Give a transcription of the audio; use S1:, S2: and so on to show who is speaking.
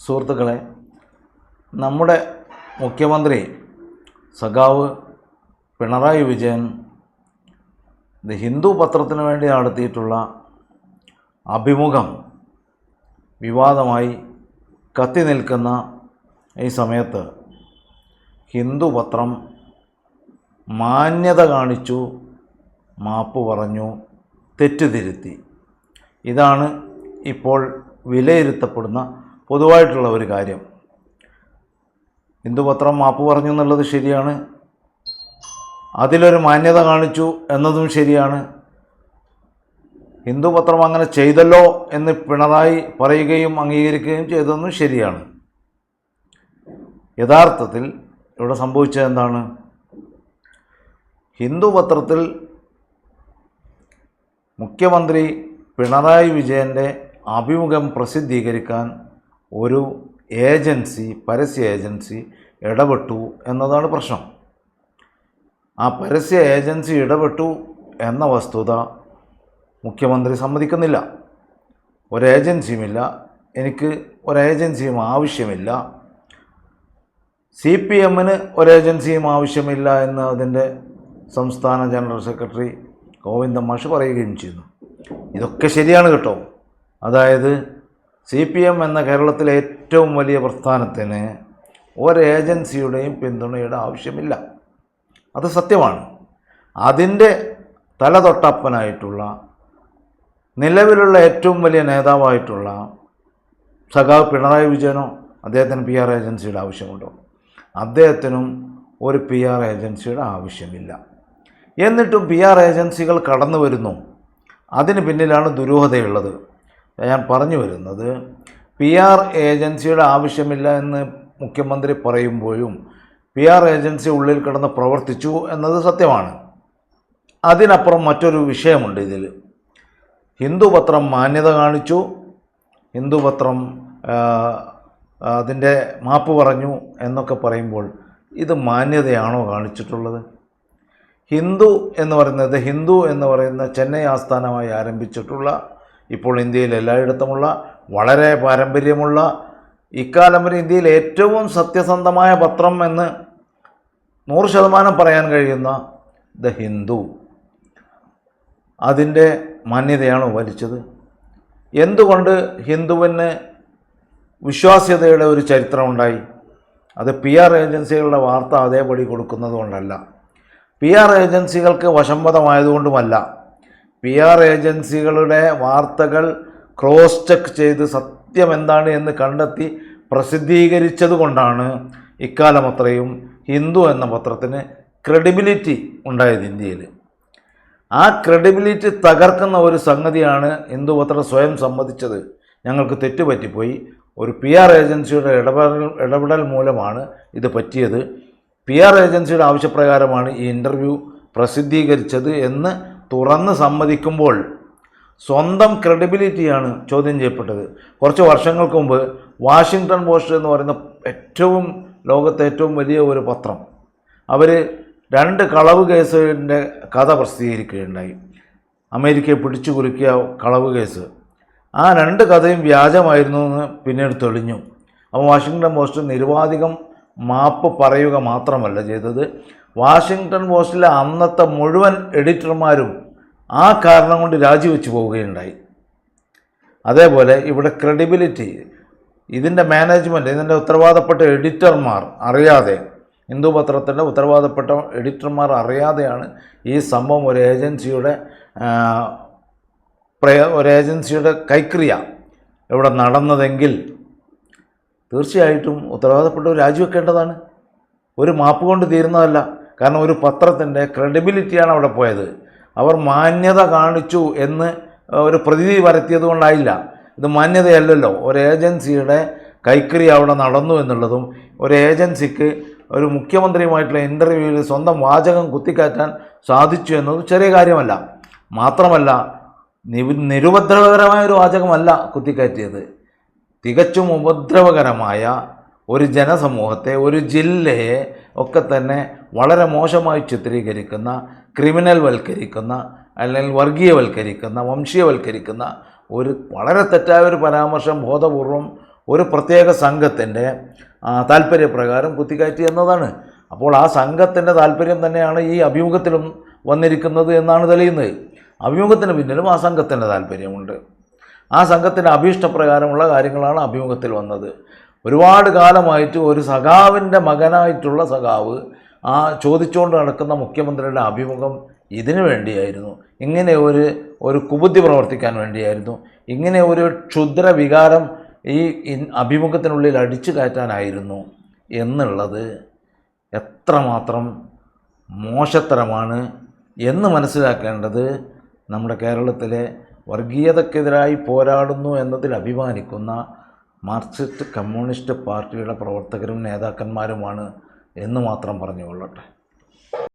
S1: സുഹൃത്തുക്കളെ നമ്മുടെ മുഖ്യമന്ത്രി സഖാവ് പിണറായി വിജയൻ ദി ഹിന്ദു പത്രത്തിന് വേണ്ടി നടത്തിയിട്ടുള്ള അഭിമുഖം വിവാദമായി കത്തി നിൽക്കുന്ന ഈ സമയത്ത് ഹിന്ദു പത്രം മാന്യത കാണിച്ചു മാപ്പ് പറഞ്ഞു തെറ്റുതിരുത്തി. ഇതാണ് ഇപ്പോൾ വിലയിരുത്തപ്പെടുന്ന പൊതുവായിട്ടുള്ള ഒരു കാര്യം. ഹിന്ദുപത്രം മാപ്പ് പറഞ്ഞു എന്നുള്ളത് ശരിയാണ്. അതിലൊരു മാന്യത കാണിച്ചു എന്നതും ശരിയാണ്. ഹിന്ദുപത്രം അങ്ങനെ ചെയ്തല്ലോ എന്ന് പിണറായി പറയുകയും അംഗീകരിക്കുകയും ചെയ്തതെന്നും ശരിയാണ്. യഥാർത്ഥത്തിൽ ഇവിടെ സംഭവിച്ചത് എന്താണ്? ഹിന്ദുപത്രത്തിൽ മുഖ്യമന്ത്രി പിണറായി വിജയന്റെ അഭിമുഖം പ്രസിദ്ധീകരിക്കാൻ ഒരു ഏജൻസി പരസ്യ ഏജൻസി ഇടപെട്ടു എന്നതാണ് പ്രശ്നം. ആ പരസ്യ ഏജൻസി ഇടപെട്ടു എന്ന വസ്തുത മുഖ്യമന്ത്രി സമ്മതിക്കുന്നില്ല. ഒരു ഏജൻസിയുമില്ല. എനിക്ക് ഒരു ഏജൻസിയും ആവശ്യമില്ല. സി പി എമ്മിന് ഒരു ഏജൻസിയും ആവശ്യമില്ല എന്ന് അതിന്റെ സംസ്ഥാന ജനറൽ സെക്രട്ടറി ഗോവിന്ദ മാഷ് പറയുകയും ചെയ്യുന്നു. ഇതൊക്കെ ശരിയാണ് കേട്ടോ. അതായത് സി പി എം എന്ന കേരളത്തിലെ ഏറ്റവും വലിയ പ്രസ്ഥാനത്തിന് ഒരേജൻസിയുടെയും പിന്തുണയുടെ ആവശ്യമില്ല. അത് സത്യമാണ്. അതിന്റെ തലതൊട്ടപ്പനായിട്ടുള്ള നിലവിലുള്ള ഏറ്റവും വലിയ നേതാവായിട്ടുള്ള സഖാവ് പിണറായി വിജയനോ അദ്ദേഹത്തിന് പി ആർ ഏജൻസിയുടെ ആവശ്യമുണ്ടോ? അദ്ദേഹത്തിനും ഒരു പി ആർ ഏജൻസിയുടെ ആവശ്യമില്ല. എന്നിട്ടും പി ആർ ഏജൻസികൾ കടന്നു വരുന്നു അതിന് പിന്നിലാണ് ദുരൂഹതയുള്ളത്. ഞാൻ പറഞ്ഞു വരുന്നത് പി ആർ ഏജൻസിയുടെ ആവശ്യമില്ല എന്ന് മുഖ്യമന്ത്രി പറയുമ്പോഴും പി ആർ ഏജൻസി ഉള്ളിൽ കിടന്ന് പ്രവർത്തിച്ചു എന്നത് സത്യമാണ്. അതിനപ്പുറം മറ്റൊരു വിഷയമുണ്ട് ഇതിൽ. ഹിന്ദുപത്രം മാന്യത കാണിച്ചു. ഹിന്ദുപത്രം അതിന്റെ മാപ്പ് പറഞ്ഞു എന്നൊക്കെ പറയുമ്പോൾ ഇത് മാന്യതയാണോ കാണിച്ചിട്ടുള്ളത്? ഹിന്ദു എന്ന് പറയുന്നത് ഹിന്ദു എന്ന് പറയുന്ന ചെന്നൈ ആസ്ഥാനമായി ആരംഭിച്ചിട്ടുള്ള ഇപ്പോൾ ഇന്ത്യയിൽ എല്ലായിടത്തുമുള്ള വളരെ പാരമ്പര്യമുള്ള ഇക്കാലം വരെ ഇന്ത്യയിൽ ഏറ്റവും സത്യസന്ധമായ പത്രം എന്ന് നൂറ് ശതമാനം പറയാൻ കഴിയുന്ന ദ ഹിന്ദു. അതിന്റെ മാന്യതയാണ് വലിച്ചത്. എന്തുകൊണ്ട് ഹിന്ദുവിന് വിശ്വാസ്യതയുടെ ഒരു ചരിത്രമുണ്ടായി? അത് പി ആർ ഏജൻസികളുടെ വാർത്ത അതേപടി കൊടുക്കുന്നതുകൊണ്ടല്ല. പി ആർ ഏജൻസികൾക്ക് വശംവദമായതുകൊണ്ടുമല്ല. പി ആർ ഏജൻസികളുടെ വാർത്തകൾ ക്രോസ് ചെക്ക് ചെയ്ത് സത്യം എന്താണ് എന്ന് കണ്ടെത്തി പ്രസിദ്ധീകരിച്ചത് കൊണ്ടാണ് ഇക്കാലം അത്രയും ഹിന്ദു എന്ന പത്രത്തിന് ക്രെഡിബിലിറ്റി ഉണ്ടായത് ഇന്ത്യയിൽ. ആ ക്രെഡിബിലിറ്റി തകർക്കുന്ന ഒരു സംഗതിയാണ് ഹിന്ദു പത്രം സ്വയം സമ്മതിച്ചത്. ഞങ്ങൾക്ക് തെറ്റുപറ്റിപ്പോയി. ഒരു പി ആർ ഏജൻസിയുടെ ഇടപെടൽ ഇടപെടൽ മൂലമാണ് ഇത് പറ്റിയത്. പി ആർ ഏജൻസിയുടെ ആവശ്യപ്രകാരമാണ് ഈ ഇന്റർവ്യൂ പ്രസിദ്ധീകരിച്ചത് എന്ന് തുറന്ന് സമ്മതിക്കുമ്പോൾ സ്വന്തം ക്രെഡിബിലിറ്റിയാണ് ചോദ്യം ചെയ്യപ്പെട്ടത്. കുറച്ച് വർഷങ്ങൾക്ക് മുമ്പ് വാഷിങ്ടൺ പോസ്റ്റ് എന്ന് പറയുന്ന ഏറ്റവും ലോകത്തെ ഏറ്റവും വലിയ ഒരു പത്രം. അവർ രണ്ട് കളവ് കേസിന്റെ കഥ പ്രസിദ്ധീകരിക്കുകയുണ്ടായി. അമേരിക്കയെ പിടിച്ചു കുലുക്കിയ കളവ് കേസ്. ആ രണ്ട് കഥയും വ്യാജമായിരുന്നു എന്ന് പിന്നീട് തെളിഞ്ഞു. അപ്പോൾ വാഷിങ്ടൺ പോസ്റ്റ് നിരുപാധികം മാപ്പ് പറയുക മാത്രമല്ല ചെയ്തത്. വാഷിങ്ടൺ പോസ്റ്റിലെ അന്നത്തെ മുഴുവൻ എഡിറ്റർമാരും ആ കാരണം കൊണ്ട് രാജിവെച്ചു പോവുകയുണ്ടായി. അതേപോലെ ഇവിടെ ക്രെഡിബിലിറ്റി ഇതിന്റെ മാനേജ്മെന്റ് ഇതിന്റെ ഉത്തരവാദപ്പെട്ട എഡിറ്റർമാർ അറിയാതെ ഹിന്ദു പത്രത്തിന്റെ ഉത്തരവാദപ്പെട്ട എഡിറ്റർമാർ അറിയാതെയാണ് ഈ സംഭവം ഒരു ഏജൻസിയുടെ പ്രയ ഒരു ഏജൻസിയുടെ കൈക്രിയ ഇവിടെ നടന്നതെങ്കിൽ തീർച്ചയായിട്ടും ഉത്തരവാദപ്പെട്ടവർ രാജിവെക്കേണ്ടതാണ്. ഒരു മാപ്പ് കൊണ്ട് തീരുന്നതല്ല. കാരണം ഒരു പത്രത്തിന്റെ ക്രെഡിബിലിറ്റിയാണ് അവിടെ പോയത്. അവർ മാന്യത കാണിച്ചു എന്ന് ഒരു പ്രതിനിധി വരത്തിയത് കൊണ്ടായില്ല. ഇത് മാന്യതയല്ലല്ലോ. ഒരു ഏജൻസിയുടെ കൈക്കറി അവിടെ നടന്നു എന്നുള്ളതും ഒരു ഏജൻസിക്ക് ഒരു മുഖ്യമന്ത്രിയുമായിട്ടുള്ള ഇന്റർവ്യൂവിൽ സ്വന്തം വാചകം കുത്തിക്കയറ്റാൻ സാധിച്ചു എന്നതും ചെറിയ കാര്യമല്ല. മാത്രമല്ല നിരുപദ്രവകരമായ ഒരു വാചകമല്ല കുത്തിക്കയറ്റിയത് തികച്ചും ഉപദ്രവകരമായ ഒരു ജനസമൂഹത്തെ ഒരു ജില്ലയെ ഒക്കെ തന്നെ വളരെ മോശമായി ചിത്രീകരിക്കുന്ന ക്രിമിനൽ വൽക്കരിക്കുന്ന അല്ലെങ്കിൽ വർഗീയവൽക്കരിക്കുന്ന വംശീയവൽക്കരിക്കുന്ന ഒരു വളരെ തെറ്റായ ഒരു പരാമർശം ബോധപൂർവം ഒരു പ്രത്യേക സംഘത്തിന്റെ താല്പര്യപ്രകാരം കുത്തിക്കയറ്റി എന്നതാണ്. അപ്പോൾ ആ സംഘത്തിന്റെ താല്പര്യം തന്നെയാണ് ഈ അഭിമുഖത്തിലും വന്നിരിക്കുന്നത് എന്നാണ് തെളിയുന്നത്. അഭിമുഖത്തിന് പിന്നിലും ആ സംഘത്തിന്റെ താല്പര്യമുണ്ട് ആ സംഘത്തിന്റെ അഭീഷ്ടപ്രകാരമുള്ള കാര്യങ്ങളാണ് അഭിമുഖത്തിൽ വന്നത്. ഒരുപാട് കാലമായിട്ട് ഒരു സഖാവിന്റെ മകനായിട്ടുള്ള സഖാവ് ആ ചോദിച്ചുകൊണ്ട് നടക്കുന്ന മുഖ്യമന്ത്രിയുടെ അഭിമുഖം ഇതിനു വേണ്ടിയായിരുന്നു. ഇങ്ങനെ ഒരു ഒരു കുബുദ്ധി പ്രവർത്തിക്കാൻ വേണ്ടിയായിരുന്നു. ഇങ്ങനെ ഒരു ക്ഷുദ്ര വികാരം ഈ അഭിമുഖത്തിനുള്ളിൽ അടിച്ചു കയറ്റാനായിരുന്നു എന്നുള്ളത് എത്രമാത്രം മോശത്തരമാണ് എന്ന് മനസ്സിലാക്കേണ്ടത് നമ്മുടെ കേരളത്തിലെ വർഗീയതക്കെതിരായി പോരാടുന്നു എന്നതിൽ അഭിമാനിക്കുന്ന മാർക്സിസ്റ്റ് കമ്മ്യൂണിസ്റ്റ് പാർട്ടിയുടെ പ്രവർത്തകരും നേതാക്കന്മാരുമാണ് എന്ന് മാത്രം പറഞ്ഞുകൊള്ളട്ടെ.